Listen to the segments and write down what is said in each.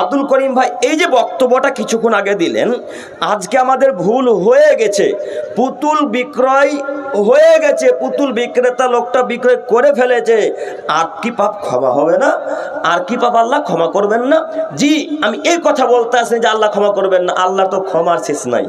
আব্দুল করিম ভাই, এই যে বক্তব্যটা কিছুক্ষণ আগে দিলেন, আজকে আমাদের ভুল হয়ে গেছে, পুতুল বিক্রয় হয়ে গেছে, পুতুল বিক্রেতা লোকটা বিক্রয় করে ফেলেছে, আর কি পাপ ক্ষমা হবে না, আর কি পাপ আল্লাহ ক্ষমা করবেন না? জি, আমি এই কথা বলতে আসি যে আল্লাহ ক্ষমা করবেন না আল্লাহ তো ক্ষমার শেষ নাই।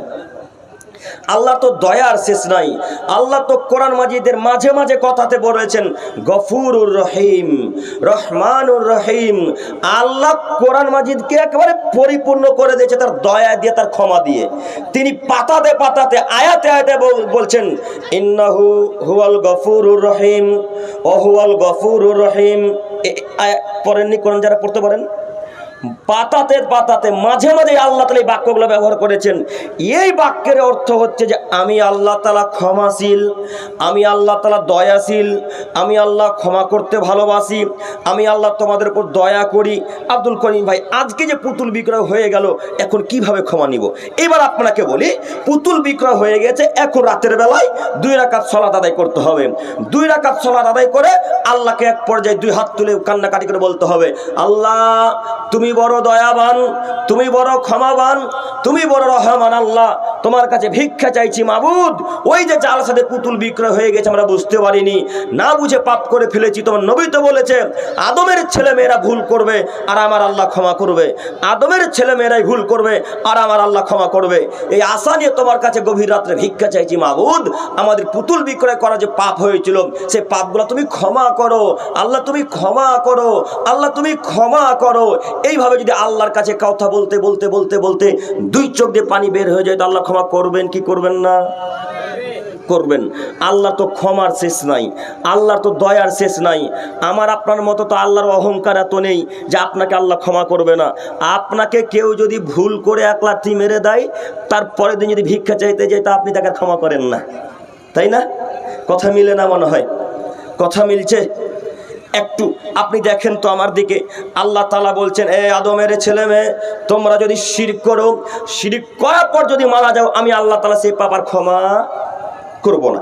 আল্লাহ তো দয়ার শেষ নাই। আল্লাহ তো কোরআন মাজিদের মাঝে মাঝে কথাতে বলেছেন, গফুরুর রহিম, রহমানুর রহিম। আল্লাহ কোরআন মাজিদকে একেবারে পরিপূর্ণ করে দিয়েছে তার দয়া দিয়ে, তার ক্ষমা দিয়ে। তিনি পাতাতে পাতাতে, আয়াতে আয়াতে বল- বলছেন, ইন্নাহু হুয়াল গফুরুর রহিম, ও হুয়াল গফুরুর রহিম। পড়েননি কোরআন যারা পড়তে পারেন? পাতাতে পাতাতে মাঝে মাঝে আল্লাহ তালা এই বাক্যগুলো ব্যবহার করেছেন। এই বাক্যের অর্থ হচ্ছে যে আমি আল্লাহ তালা ক্ষমাশীল, আমি আল্লাহ তালা দয়াশীল, আমি আল্লাহ ক্ষমা করতে ভালোবাসি, আমি আল্লাহ তোমাদের উপর দয়া করি। আব্দুল করিম ভাই, আজকে যে পুতুল বিক্রয় হয়ে গেল, এখন কীভাবে ক্ষমা নিব? এবার আপনাকে বলি, পুতুল বিক্রয় হয়ে গেছে এখন রাতের বেলায় দুই রাকাত সলাত আদায় করতে হবে। দুই রাকাত সলাত আদায় করে আল্লাহকে এক পর্যায়ে দুই হাত তুলে কান্নাকাটি করে বলতে হবে, আল্লাহ, তুমি বড় দয়াবান তুমি বড় ক্ষমাবান তুমি বড় রহমান আল্লাহ তোমার কাছে ভিক্ষা চাইছি মাবুদ। ওই যে জাল সাথে পুতুল বিক্রয় হয়ে গেছে, আমরা বুঝতে পারিনি। না বুঝে পাপ করে ফেলেছি, তোমার নবী তো বলেছে, আদমের ছেলে মেয়েরা ভুল করবে আর আমার আল্লাহ ক্ষমা করবে। আদমের ছেলে মেয়েরাই ভুল করবে আর আমার আল্লাহ ক্ষমা করবে। এই আশা নিয়ে তোমার কাছে গভীর রাত্রে ভিক্ষা চাইছি মাবুদ। আমাদের পুতুল বিক্রয় করা যে পাপ হয়েছিল, সে পাপগুলো তুমি ক্ষমা করো। আল্লাহ তুমি ক্ষমা করো, আল্লাহ তুমি ক্ষমা করো। এইভাবে যদি আল্লাহর কাছে কথা বলতে বলতে বলতে বলতে দুই চোখ দিয়ে পানি বের হয়ে যায়, তো আল্লাহ ক্ষমা করবেন কি করবেন না? করবেন। আল্লাহ তো ক্ষমার শেষ নাই, আল্লাহর তো দয়ার শেষ নাই। আমার, আপনার মতো তো আল্লাহর অহংকার এত নেই যে আপনাকে আল্লাহ ক্ষমা করবে না। আপনাকে কেউ যদি ভুল করে এক লাঠি মেরে দেয় তারপরের দিন যদি ভিক্ষা চাইতে যায়, তা আপনি তাকে ক্ষমা করেন না। তাই না? কথা মিলে না মনে হয়? কথা মিলছে? একটু, আপনি দেখেন তো আমার দিকে। আল্লাহ তালা বলছেন, এ আদমের ছেলে মেয়ে, তোমরা যদি শিরিক করো, শিরিক করার পর যদি মারা যাও, আমি আল্লাহ তালা সেই পাপার ক্ষমা করব না।